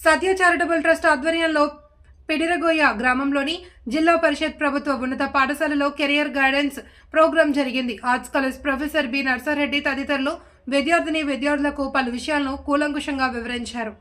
సత్య charitable trust ఆధ్వర్యంలో పెడిరగోయ గ్రామంలోని జిల్లా పరిషత్ ప్రభుత్వ ఉన్నత పాఠశాలలో కెరియర్ గైడెన్స్ ప్రోగ్రాం జరిగింది. Arts college professor B Narsareddy తదితరులు విద్యార్థిని విద్యార్థులకు పలు విషయాలను కూలంకుషంగా వివరించారు.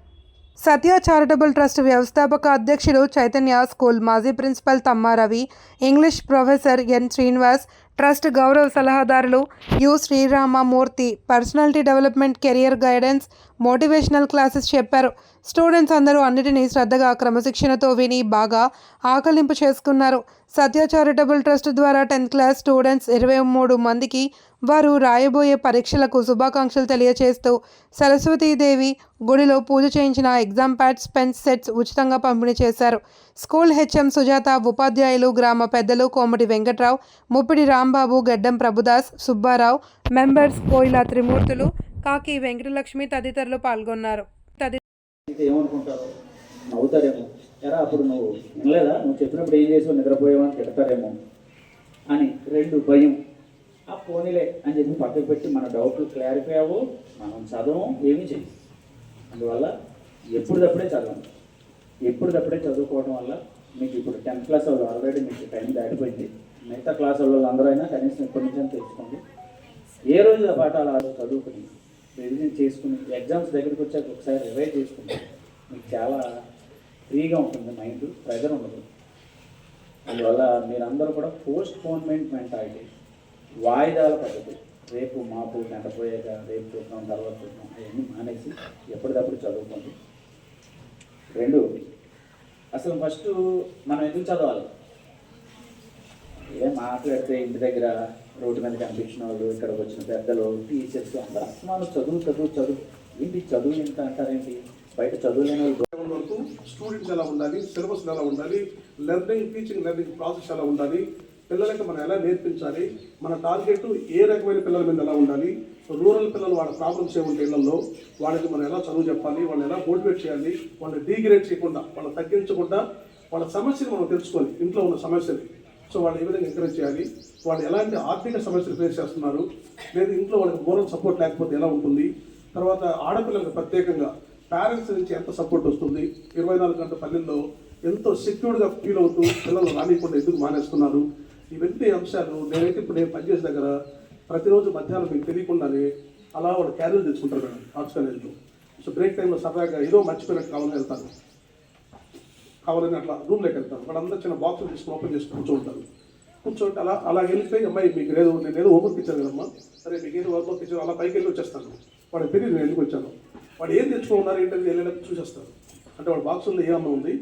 సత్య చారిటబుల్ ట్రస్ట్ వ్యవస్థాపక అధ్యక్షుడు చైతన్య స్కూల్ మాజీ principal Tammaravi English professor N Srinivas trust గౌరవ సలహాదారులు U Sriramamurthy personality development career guidance motivational classes చెప్పారు. స్టూడెంట్స్ అందరూ అన్నిటినీ శ్రద్ధగా క్రమశిక్షణతో విని బాగా ఆకలింపు చేసుకున్నారు. సత్య చారిటబుల్ ట్రస్ట్ ద్వారా టెన్త్ క్లాస్ స్టూడెంట్స్ ఇరవై మూడు మందికి వారు రాయబోయే పరీక్షలకు శుభాకాంక్షలు తెలియచేస్తూ సరస్వతీదేవి గుడిలో పూజ చేయించిన ఎగ్జామ్ ప్యాడ్స్ పెన్స్ సెట్స్ ఉచితంగా పంపిణీ చేశారు. స్కూల్ హెచ్ఎం సుజాత ఉపాధ్యాయులు గ్రామ పెద్దలు కోమటి వెంకట్రావు ముప్పిడి రాంబాబు గడ్డం ప్రభుదాస్ సుబ్బారావు మెంబర్స్ కోయిల త్రిమూర్తులు కాకి వెంకటలక్ష్మి తదితరులు పాల్గొన్నారు. తది ఏమనుకుంటారు? నవ్వుతారేమో. ఎరా అప్పుడు నువ్వు వినలేదా? నువ్వు చెప్పినప్పుడు ఏం చేసావు? నిద్రపోయావని తిడతారేమో అని రెండు భయం. ఆ పోనీలే అని చెప్పి పక్కకు పెట్టి మన డౌట్లు క్లారిఫై అవ్వు మనం చదవం ఏమీ చేయం అందువల్ల ఎప్పుడుదప్పుడే చదవండి. ఎప్పుడుదప్పుడే చదువుకోవడం వల్ల మీకు ఇప్పుడు టెన్త్ క్లాస్ వాళ్ళు ఆల్రెడీ మీకు టైం దాటిపోయింది. మిగతా క్లాస్ వాళ్ళు అందరూ అయినా కనీసం ఇప్పటి నుంచి తెలుసుకోండి ఏ రోజు ఆ పాఠాలు ఆ చదువుకుని రివిజన్ చేసుకుని ఎగ్జామ్స్ దగ్గరికి వచ్చాక ఒకసారి రివైజ్ చేసుకుంటే మీకు చాలా ఫ్రీగా ఉంటుంది మైండ్ ప్రెజర్ ఉండదు. అందువల్ల మీరందరూ కూడా పోస్ట్ పోన్మెంట్ మెంటాలిటీ వాయిదాల పద్ధతి రేపు మాపు నెట్టపోయాక రేపు చూద్దాం తర్వాత చూద్దాం అవన్నీ మానేసి ఎప్పటికప్పుడు చదువుకోండి. రెండు అసలు ఫస్ట్ మనం ఎందుకు చదవాలి? ఏ మాట్లాడితే ఇంటి దగ్గర రోడ్డు మీద కనిపించిన వాళ్ళు ఇక్కడికి వచ్చిన పెద్దలు టీచర్స్ అందరూ అసమాను. చదువు చదువు చదువు. ఏంటి చదువు ఎంత అంటారేంటి? బయట చదువులేని వాళ్ళు వరకు స్టూడెంట్స్ ఎలా ఉండాలి? సిలబస్ ఎలా ఉండాలి? లెర్నింగ్ టీచింగ్ లెర్నింగ్ ప్రాసెస్ ఎలా ఉండాలి? పిల్లలకి మనం ఎలా నేర్పించాలి? మన టార్గెట్ ఏ రకమైన పిల్లల మీద ఎలా ఉండాలి? రూరల్ పిల్లలు వాళ్ళ ప్రాబ్లమ్స్ ఏముంటాయి ఇళ్ళలో వాళ్ళకి మనం ఎలా చదువు చెప్పాలి? వాళ్ళని ఎలా మోటివేట్ చేయాలి? వాళ్ళని డీగ్రేడ్ చేయకుండా వాళ్ళని తగ్గించకుండా వాళ్ళ సమస్యలు మనం తెలుసుకోవాలి. ఇంట్లో ఉన్న సమస్యలు. సో వాళ్ళు ఏ విధంగా ఎంకరేజ్ చేయాలి? వాళ్ళు ఎలాంటి ఆర్థిక సమస్యలు ఫేస్ చేస్తున్నారు? లేదా ఇంట్లో వాళ్ళకి మోరల్ సపోర్ట్ లేకపోతే ఎలా ఉంటుంది? తర్వాత ఆడపిల్లలకు ప్రత్యేకంగా పేరెంట్స్ నుంచి ఎంత సపోర్ట్ వస్తుంది? ఇరవై నాలుగు గంటల పల్లెల్లో ఎంతో సెక్యూర్డ్గా ఫీల్ అవుతూ పిల్లలు రానియకుండా ఎందుకు మానేస్తున్నారు? ఇవన్నీ అంశాలు నేనైతే ఇప్పుడు నేను పనిచేసే దగ్గర ప్రతిరోజు మధ్యాహ్నం మీకు తెలియకుండానే అలా వాళ్ళు క్యారీలు తెచ్చుకుంటారు మేడం ఆర్ట్స్ కాలేజ్లో సో బ్రేక్ టైంలో సరదాగా ఏదో మర్చిపోయినట్టు కావాలని వెళ్తాను. కావాలని అట్లా రూమ్లోకి వెళ్తారు. వాళ్ళందరూ చిన్న బాక్స్ తీసుకుని ఓపెన్ చేసి కూర్చోంటారు కూర్చోంటే అలా అలా వెళ్ళిపోయి అమ్మాయి మీకు లేదు నేను ఏదో హోంవర్క్ ఇచ్చాను కదమ్మా. సరే మీకు ఏదో హోంవర్క్ ఇచ్చాను అలా పైకి వెళ్ళి వచ్చేస్తాను. వాడికి తెలియదు నేను ఎందుకు వచ్చాను? వాడు ఏం తెచ్చుకున్నారు ఏంటని వెళ్ళి చూసేస్తారు. అంటే వాడు బాక్సుల్లో ఏ అమ్మ ఉంది?